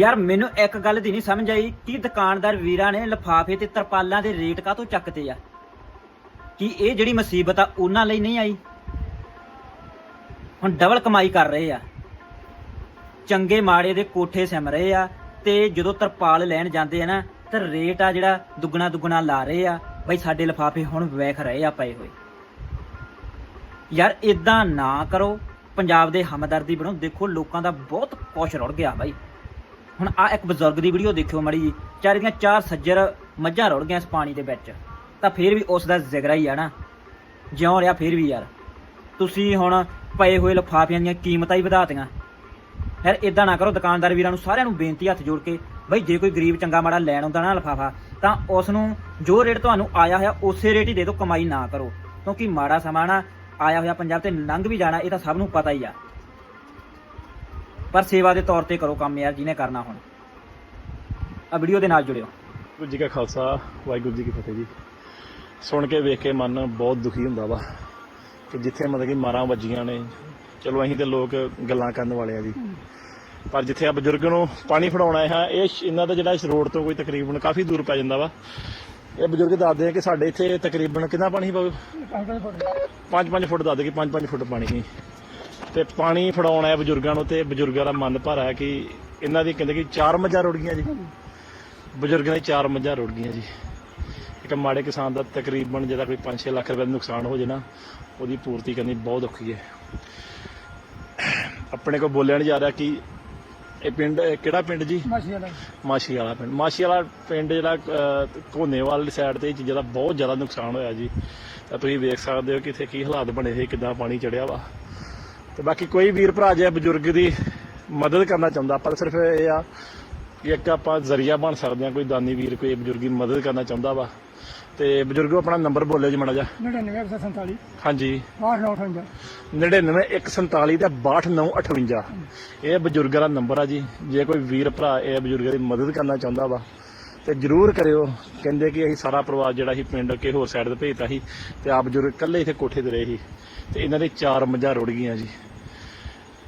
ਯਾਰ, ਮੈਨੂੰ ਇੱਕ ਗੱਲ ਦੀ ਨਹੀਂ ਸਮਝ ਆਈ ਕਿ ਦੁਕਾਨਦਾਰ ਵੀਰਾਂ ਨੇ ਲਫਾਫੇ ਤੇ ਤਰਪਾਲਾਂ ਦੇ ਰੇਟ ਕਾਹਤੋਂ ਚੱਕਤੇ ਆ? ਕਿ ਇਹ ਜਿਹੜੀ ਮੁਸੀਬਤ ਆ, ਉਹਨਾਂ ਲਈ ਨਹੀਂ ਆਈ? ਹੁਣ ਡਬਲ ਕਮਾਈ ਕਰ ਰਹੇ ਆ। ਚੰਗੇ ਮਾੜੇ ਦੇ ਕੋਠੇ ਸਿਮ ਰਹੇ ਆ ਤੇ ਜਦੋਂ ਤਰਪਾਲ ਲੈਣ ਜਾਂਦੇ ਆ ਨਾ, ਤਾਂ ਰੇਟ ਆ ਜਿਹੜਾ ਦੁੱਗਣਾ ਦੁੱਗਣਾ ਲਾ ਰਹੇ ਆ। ਬਈ, ਸਾਡੇ ਲਫਾਫੇ ਹੁਣ ਵੇਖ ਰਹੇ ਆ, ਪਏ ਹੋਏ। ਯਾਰ ਇਦਾਂ ਨਾ ਕਰੋ। ਪੰਜਾਬ ਦੇ ਹਮਦਰਦੀ ਬਣੋ। ਦੇਖੋ, ਲੋਕਾਂ ਦਾ ਬਹੁਤ ਕੁਛ ਰੁੜ ਗਿਆ ਬਾਈ। ਹੁਣ ਆ ਇੱਕ ਬਜ਼ੁਰਗ ਦੀ ਵੀਡੀਓ ਦੇਖਿਓ ਮੜੀ ਜੀ। ਚਾਰੇ ਦੀਆਂ ਚਾਰ ਸੱਜਰ ਮੱਝਾਂ ਰੁੜ ਗਈਆਂ ਇਸ ਪਾਣੀ ਦੇ ਵਿੱਚ। ਤਾਂ ਫਿਰ ਵੀ ਉਸ ਦਾ ਜ਼ਿਕਰ ਹੀ ਆ ਨਾ ਜਿਉਂ ਰਿਹਾ ਫਿਰ ਵੀ ਯਾਰ। ਤੁਸੀਂ ਹੁਣ ਪਏ ਹੋਏ ਲਫਾਫਿਆਂ ਦੀਆਂ ਕੀਮਤਾਂ ਹੀ ਵਧਾਤੀਆਂ। ਯਾਰ ਇਦਾਂ ਨਾ ਕਰੋ, ਦੁਕਾਨਦਾਰ ਵੀਰਾਂ ਨੂੰ ਸਾਰਿਆਂ ਨੂੰ ਬੇਨਤੀ ਹੱਥ ਜੋੜ ਕੇ, ਬਈ ਜੇ ਕੋਈ ਗਰੀਬ ਚੰਗਾ ਮਾੜਾ ਲੈਣ ਆਉਂਦਾ ਨਾ ਲਫਾਫਾ, ਤਾਂ ਉਸ ਨੂੰ ਜੋ ਰੇਟ ਤੁਹਾਨੂੰ ਆਇਆ ਹੋਇਆ, ਉਸੇ ਰੇਟ ਹੀ ਦੇ ਦਿਓ, ਕਮਾਈ ਨਾ ਕਰੋ। ਕਿਉਂਕਿ ਮਾੜਾ ਸਮਾਂ ਨਾ ਆਇਆ ਹੋਇਆ ਪੰਜਾਬ ਤੇ ਲੰਘ ਵੀ ਜਾਣਾ, ਇਹ ਤਾਂ ਸਭ ਨੂੰ ਪਤਾ ਹੀ ਆ। ਪਰ ਸੇਵਾ ਦੇ ਤੌਰ ਤੇ ਕਰੋ ਕੰਮ ਯਾਰ ਜਿਹਨੇ ਕਰਨਾ ਹੁਣ। ਆ ਵੀਡੀਓ ਦੇ ਨਾਲ ਜੁੜਿਓ। ਵਾਹਿਗੁਰੂ ਜੀ ਕਾ ਖਾਲਸਾ ਵਾਹਿਗੁਰੂ ਜੀ ਕੀ ਫਤਿਹ ਜੀ। ਸੁਣ ਕੇ ਵੇਖ ਕੇ ਮਨ ਬਹੁਤ ਦੁਖੀ ਹੁੰਦਾ ਵਾ ਕਿ ਜਿੱਥੇ ਮਤਲਬ ਕਿ ਮਾਰਾਂ ਵੱਜੀਆਂ ਨੇ ਚਲੋ ਅਸੀਂ ਤੇ ਲੋਕ ਗੱਲਾਂ ਕਰਨ ਵਾਲੇ ਆ ਜੀ। ਪਰ ਜਿੱਥੇ ਆ ਬਜ਼ੁਰਗ ਨੂੰ ਪਾਣੀ ਫੜਾਉਣਾ ਹੈ ਇਹ ਇਹਨਾਂ ਦਾ ਜਿਹੜਾ ਇਸ ਰੋਡ ਤੋਂ ਕੋਈ ਤਕਰੀਬਨ ਕਾਫੀ ਦੂਰ ਪੈ ਜਾਂਦਾ ਵਾ। ਇਹ ਬਜ਼ੁਰਗ ਦੱਸਦੇ ਆ ਕਿ ਸਾਡੇ ਇੱਥੇ ਤਕਰੀਬਨ ਕਿੰਨਾ ਪਾਣੀ ਸੀ ਬਾਬੂ 5-5 ਫੁੱਟ। ਦੱਸਦੇ ਕਿ 5-5 ਫੁੱਟ ਪਾਣੀ ਸੀ। ਤੇ ਪਾਣੀ ਫੜਾਉਣਾ ਹੈ ਬਜ਼ੁਰਗਾਂ ਨੂੰ ਤੇ ਬਜ਼ੁਰਗਾਂ ਦਾ ਮਨ ਭਰ ਹੈ ਕਿ ਇਹਨਾਂ ਦੀ ਕਹਿੰਦੇ ਕਿ ਚਾਰ ਮੱਝਾਂ ਰੁੜ ਗਈਆਂ ਜੀ। ਬਜ਼ੁਰਗਾਂ ਦੀ ਚਾਰ ਮੱਝਾਂ ਰੁੜ ਗਈਆਂ ਜੀ। ਇੱਕ ਮਾੜੇ ਕਿਸਾਨ ਦਾ ਤਕਰੀਬਨ ਜਿਹੜਾ ਕੋਈ 5-6 ਲੱਖ ਰੁਪਏ ਦਾ ਨੁਕਸਾਨ ਹੋ ਜੇ ਨਾ ਉਹਦੀ ਪੂਰਤੀ ਕਰਨੀ ਬਹੁਤ ਔਖੀ ਹੈ। ਆਪਣੇ ਕੋਲ ਬੋਲਿਆ ਨਹੀਂ ਜਾ ਰਿਹਾ ਕਿ ਇਹ ਪਿੰਡ ਕਿਹੜਾ ਪਿੰਡ ਜੀ? ਮਾਸ਼ੀ ਵਾਲਾ ਮਾਸ਼ੀ ਵਾਲਾ ਪਿੰਡ ਮਾਸ਼ੀ ਵਾਲਾ ਪਿੰਡ ਜਿਹੜਾ ਦੀ ਸਾਈਡ ਤੇ ਚੀਜ਼ਾਂ ਦਾ ਬਹੁਤ ਜ਼ਿਆਦਾ ਨੁਕਸਾਨ ਹੋਇਆ ਜੀ। ਤਾਂ ਤੁਸੀਂ ਵੇਖ ਸਕਦੇ ਹੋ ਕਿ ਇੱਥੇ ਕੀ ਹਾਲਾਤ ਬਣੇ ਹੋਏ ਕਿੱਦਾਂ ਪਾਣੀ ਚੜਿਆ ਵਾ। ਤੇ ਬਾਕੀ ਕੋਈ ਵੀਰ ਭਰਾ ਜੇ ਬਜ਼ੁਰਗ ਦੀ ਮਦਦ ਕਰਨਾ ਚਾਹੁੰਦਾ ਆਪਾਂ ਸਿਰਫ ਇਹ ਆ ਕਿ ਇੱਕ ਆਪਾਂ ਜ਼ਰੀਆ ਬਣ ਸਕਦੇ ਆ ਕੋਈ ਦਾਨੀ ਵੀਰ ਕੋਈ ਬਜ਼ੁਰਗ ਦੀ ਮਦਦ ਕਰਨਾ ਚਾਹੁੰਦਾ ਵਾ। ਤੇ ਬਜ਼ੁਰਗੋ ਆਪਣਾ ਨੰਬਰ ਬੋਲਿਓ ਜੀ ਮਾੜਾ ਜਿਹਾ। 9947 ਹਾਂਜੀ। 6958 99147 ਤੇ 62958 ਇਹ ਬਜ਼ੁਰਗਾਂ ਦਾ ਨੰਬਰ ਆ ਜੀ। ਜੇ ਕੋਈ ਵੀਰ ਭਰਾ ਇਹ ਬਜ਼ੁਰਗਾਂ ਦੀ ਮਦਦ ਕਰਨਾ ਚਾਹੁੰਦਾ ਵਾ ਤੇ ਜਰੂਰ ਕਰਿਓ। ਕਹਿੰਦੇ ਕਿ ਅਸੀਂ ਸਾਰਾ ਪਰਿਵਾਰ ਜਿਹੜਾ ਸੀ ਪਿੰਡ ਕੇ ਹੋਰ ਸਾਈਡ ਤੇ ਭੇਜਤਾ ਸੀ ਤੇ ਆਪ ਬਜ਼ੁਰਗ ਇਕੱਲੇ ਇੱਥੇ ਕੋਠੇ ਤੇ ਰਹੇ ਸੀ ਤੇ ਇਹਨਾਂ ਦੇ ਚਾਰ ਮੱਝਾਂ ਰੁੜ ਗਈਆਂ ਜੀ।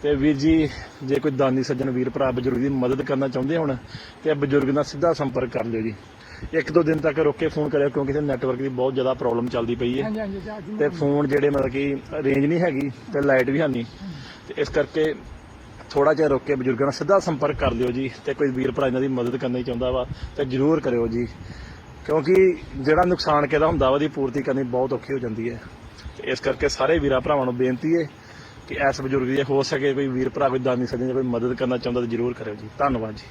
ਤੇ ਵੀਰ ਜੀ ਜੇ ਕੋਈ ਦਾਨੀ ਸੱਜਣ ਵੀਰ ਭਰਾ ਬਜ਼ੁਰਗ ਦੀ ਮਦਦ ਕਰਨਾ ਚਾਹੁੰਦੇ ਹੁਣ ਤੇ ਬਜ਼ੁਰਗ ਨਾਲ ਸਿੱਧਾ ਸੰਪਰਕ ਕਰ ਲਿਓ ਜੀ। ਇੱਕ ਦੋ ਦਿਨ ਤੱਕ ਰੁਕ ਕੇ ਫੋਨ ਕਰਿਓ ਕਿਉਂਕਿ ਇੱਥੇ ਨੈਟਵਰਕ ਦੀ ਬਹੁਤ ਜ਼ਿਆਦਾ ਪ੍ਰੋਬਲਮ ਚੱਲਦੀ ਪਈ ਹੈ। ਤੇ ਫੋਨ ਜਿਹੜੇ ਮਤਲਬ ਕਿ ਰੇਂਜ ਨਹੀਂ ਹੈਗੀ ਤੇ ਲਾਈਟ ਵੀ ਹੈ ਨਹੀਂ। ਤੇ ਇਸ ਕਰਕੇ ਥੋੜਾ ਜਿਹਾ ਰੁਕ ਕੇ ਬਜ਼ੁਰਗਾਂ ਨਾਲ ਸਿੱਧਾ ਸੰਪਰਕ ਕਰ ਲਿਓ ਜੀ ਤੇ ਕੋਈ ਵੀਰ ਭਰਾ ਇਹਨਾਂ ਦੀ ਮਦਦ ਕਰਨਾ ਹੀ ਚਾਹੁੰਦਾ ਵਾ ਤੇ ਜਰੂਰ ਕਰਿਓ ਜੀ। ਕਿਉਂਕਿ ਜਿਹੜਾ ਨੁਕਸਾਨ ਕਿਹਦਾ ਹੁੰਦਾ ਵਾ ਉਹਦੀ ਪੂਰਤੀ ਕਰਨੀ ਬਹੁਤ ਔਖੀ ਹੋ ਜਾਂਦੀ ਹੈ। ਤੇ ਇਸ ਕਰਕੇ ਸਾਰੇ ਵੀਰਾਂ ਭਰਾਵਾਂ ਨੂੰ ਬੇਨਤੀ ਹੈ ਕਿ ਇਸ ਬਜ਼ੁਰਗ ਦੀ ਜੇ ਹੋ ਸਕੇ ਕੋਈ ਵੀਰ ਭਰਾ ਕੋਈ ਦਾਨੀ ਸੱਜਣ ਜੇ ਕੋਈ ਮਦਦ ਕਰਨਾ ਚਾਹੁੰਦਾ ਤਾਂ ਜਰੂਰ ਕਰਿਓ ਜੀ। ਧੰਨਵਾਦ ਜੀ।